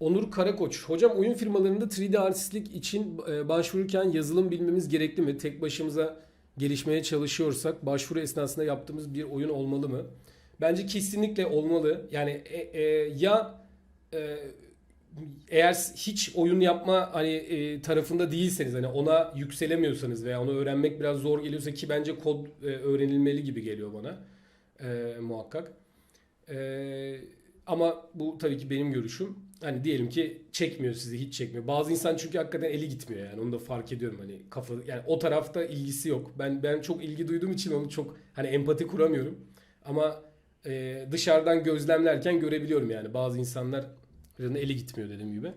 Onur Karakoç. Hocam oyun firmalarında 3D artistlik için e, başvururken yazılım bilmemiz gerekli mi? Tek başımıza gelişmeye çalışıyorsak başvuru esnasında yaptığımız bir oyun olmalı mı? Bence kesinlikle olmalı. Yani e, e, ya e, eğer hiç oyun yapma hani e, tarafında değilseniz hani ona yükselemiyorsanız veya onu öğrenmek biraz zor geliyorsa ki bence kod e, öğrenilmeli gibi geliyor bana e, muhakkak. E, ama bu tabii ki benim görüşüm. Hani diyelim ki çekmiyor sizi hiç çekmiyor. Bazı insan çünkü hakikaten eli gitmiyor yani onu da fark ediyorum hani kafa yani o tarafta ilgisi yok. Ben ben çok ilgi duyduğum için onu çok hani empati kuramıyorum. Ama e, dışarıdan gözlemlerken görebiliyorum yani bazı insanlar eli gitmiyor dediğim gibi.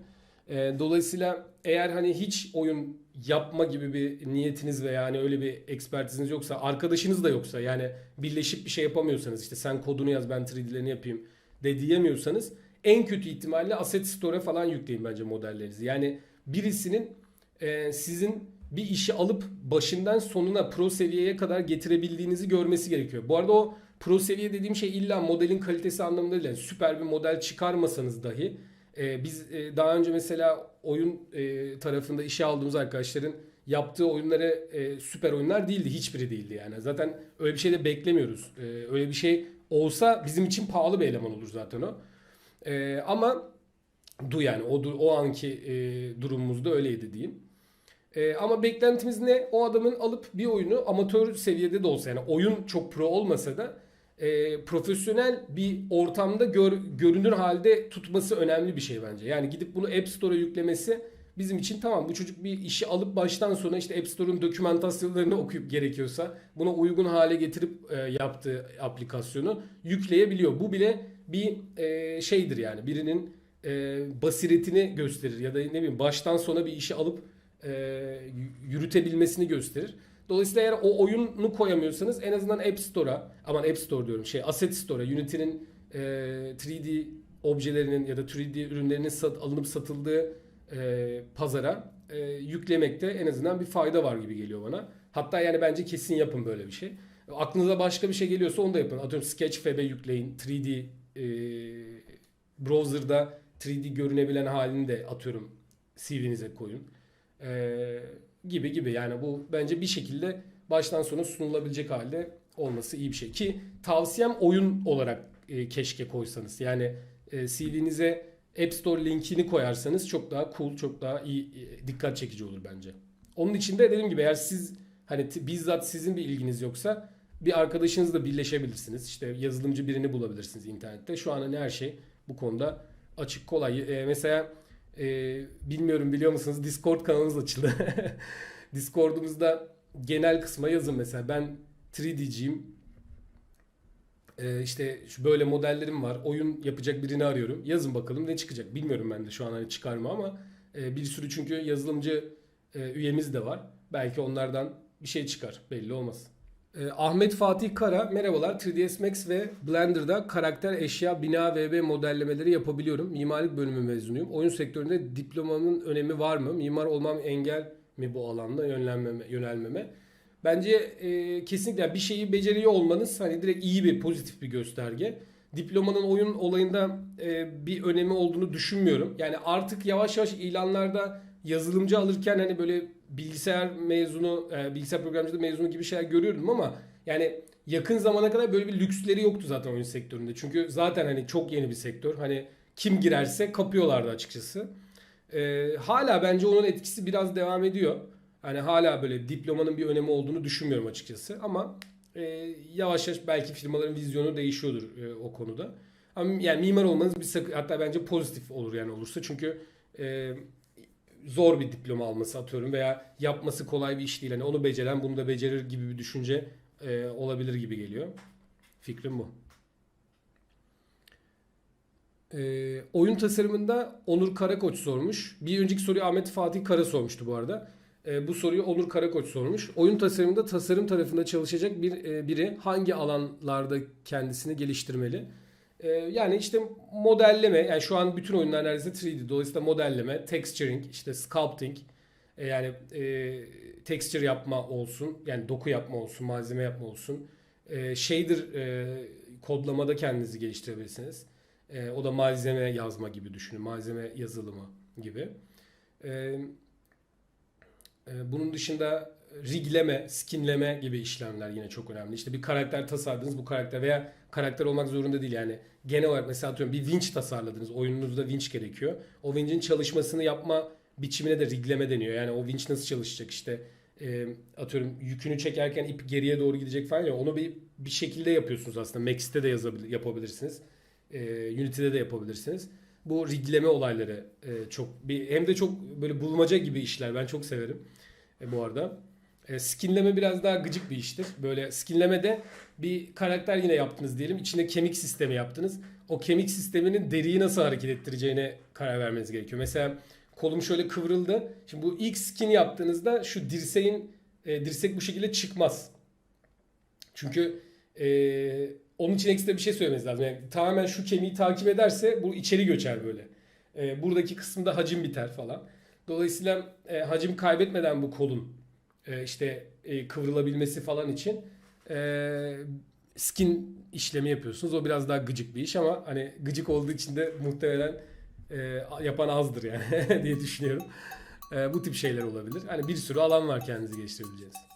E, dolayısıyla eğer hani hiç oyun yapma gibi bir niyetiniz veya hani öyle bir ekspertiziniz yoksa, arkadaşınız da yoksa yani birleşip bir şey yapamıyorsanız işte sen kodunu yaz ben 3D'lerini yapayım de diyemiyorsanız en kötü ihtimalle Asset Store'a falan yükleyin bence modellerinizi. Yani birisinin e, sizin bir işi alıp başından sonuna pro seviyeye kadar getirebildiğinizi görmesi gerekiyor. Bu arada o pro seviye dediğim şey illa modelin kalitesi anlamında değil. Yani süper bir model çıkarmasanız dahi e, biz e, daha önce mesela oyun e, tarafında işe aldığımız arkadaşların yaptığı oyunları e, süper oyunlar değildi. Hiçbiri değildi yani. Zaten öyle bir şey de beklemiyoruz. E, öyle bir şey olsa bizim için pahalı bir eleman olur zaten o. E, ama du yani o, o anki e, durumumuzda öyleydi diyeyim. E, ama beklentimiz ne? O adamın alıp bir oyunu amatör seviyede de olsa yani oyun çok pro olmasa da e, profesyonel bir ortamda gör, görünür halde tutması önemli bir şey bence. Yani gidip bunu App Store'a yüklemesi bizim için tamam bu çocuk bir işi alıp baştan sona işte App Store'un dokümantasyonlarını okuyup gerekiyorsa buna uygun hale getirip e, yaptığı aplikasyonu yükleyebiliyor. Bu bile bir e, şeydir yani birinin e, basiretini gösterir ya da ne bileyim baştan sona bir işi alıp e, yürütebilmesini gösterir. Dolayısıyla eğer o oyunu koyamıyorsanız en azından App Store'a, aman App Store diyorum şey Asset Store'a, Unity'nin e, 3D objelerinin ya da 3D ürünlerinin sat, alınıp satıldığı e, pazara e, yüklemekte en azından bir fayda var gibi geliyor bana. Hatta yani bence kesin yapın böyle bir şey. Aklınıza başka bir şey geliyorsa onu da yapın. Atıyorum Sketchfab'e yükleyin. 3D e, browser'da 3D görünebilen halini de atıyorum CV'nize koyun. E, gibi gibi yani bu bence bir şekilde baştan sona sunulabilecek halde olması iyi bir şey. Ki tavsiyem oyun olarak e, keşke koysanız. Yani e, CV'nize App Store linkini koyarsanız çok daha cool, çok daha iyi, e, dikkat çekici olur bence. Onun için de dediğim gibi eğer siz hani bizzat sizin bir ilginiz yoksa bir arkadaşınızla birleşebilirsiniz. İşte yazılımcı birini bulabilirsiniz internette. Şu an hani her şey bu konuda açık kolay. E, mesela e, bilmiyorum biliyor musunuz Discord kanalımız açıldı. Discord'umuzda genel kısma yazın mesela ben 3D'ciyim. E, işte şu böyle modellerim var. Oyun yapacak birini arıyorum. Yazın bakalım ne çıkacak. Bilmiyorum ben de şu an hani çıkar mı ama e, bir sürü çünkü yazılımcı e, üyemiz de var. Belki onlardan bir şey çıkar. Belli olmaz. E, Ahmet Fatih Kara merhabalar 3ds Max ve Blender'da karakter, eşya, bina, VB modellemeleri yapabiliyorum. Mimarlık bölümü mezunuyum. Oyun sektöründe diplomamın önemi var mı? Mimar olmam engel mi bu alanda yönlenmeme, yönelmeme? Bence e, kesinlikle bir şeyi beceriyor olmanız hani direkt iyi bir pozitif bir gösterge. Diplomanın oyun olayında e, bir önemi olduğunu düşünmüyorum. Yani artık yavaş yavaş ilanlarda yazılımcı alırken hani böyle bilgisayar mezunu, e, bilgisayar programcılığı mezunu gibi şeyler görüyordum ama yani yakın zamana kadar böyle bir lüksleri yoktu zaten oyun sektöründe. Çünkü zaten hani çok yeni bir sektör. Hani kim girerse kapıyorlardı açıkçası. E, hala bence onun etkisi biraz devam ediyor. Hani hala böyle diplomanın bir önemi olduğunu düşünmüyorum açıkçası. Ama e, yavaş yavaş belki firmaların vizyonu değişiyordur e, o konuda. Ama yani mimar olmanız bir sakı, hatta bence pozitif olur yani olursa. Çünkü e, zor bir diploma alması atıyorum veya yapması kolay bir iş değil. Hani onu beceren bunu da becerir gibi bir düşünce e, olabilir gibi geliyor. Fikrim bu. E, oyun tasarımında Onur Karakoç sormuş. Bir önceki soruyu Ahmet Fatih Kara sormuştu bu arada. E, bu soruyu Onur Karakoç sormuş. Oyun tasarımında tasarım tarafında çalışacak bir e, biri hangi alanlarda kendisini geliştirmeli? E, yani işte modelleme, yani şu an bütün oyunlar neredeyse 3D. Dolayısıyla modelleme, texturing, işte sculpting, e, yani e, texture yapma olsun, yani doku yapma olsun, malzeme yapma olsun. E, shader e, kodlamada kendinizi geliştirebilirsiniz. E, o da malzeme yazma gibi düşünün. Malzeme yazılımı gibi. E, e, bunun dışında rigleme, skinleme gibi işlemler yine çok önemli. İşte bir karakter tasarladınız bu karakter veya karakter olmak zorunda değil yani. Genel olarak mesela atıyorum bir winch tasarladınız. Oyununuzda winch gerekiyor. O winch'in çalışmasını yapma biçimine de rigleme deniyor. Yani o winch nasıl çalışacak işte e, atıyorum yükünü çekerken ip geriye doğru gidecek falan ya onu bir bir şekilde yapıyorsunuz aslında. Max'te de yazabilir, yapabilirsiniz. E, Unity'de de yapabilirsiniz. Bu rigleme olayları e, çok bir hem de çok böyle bulmaca gibi işler. Ben çok severim e, bu arada. E, skinleme biraz daha gıcık bir iştir. Böyle skinlemede bir karakter yine yaptınız diyelim. İçine kemik sistemi yaptınız. O kemik sisteminin deriyi nasıl hareket ettireceğine karar vermeniz gerekiyor. Mesela kolum şöyle kıvrıldı. Şimdi bu ilk skin yaptığınızda şu dirseğin e, dirsek bu şekilde çıkmaz. Çünkü e, onun için ekstra bir şey söylemeniz lazım. Yani tamamen şu kemiği takip ederse bu içeri göçer böyle. E, buradaki kısımda hacim biter falan. Dolayısıyla e, hacim kaybetmeden bu kolun e, işte e, kıvrılabilmesi falan için e, skin işlemi yapıyorsunuz. O biraz daha gıcık bir iş ama hani gıcık olduğu için de muhtemelen e, yapan azdır yani diye düşünüyorum. Bu tip şeyler olabilir. Hani bir sürü alan var kendinizi geliştirebileceğiniz.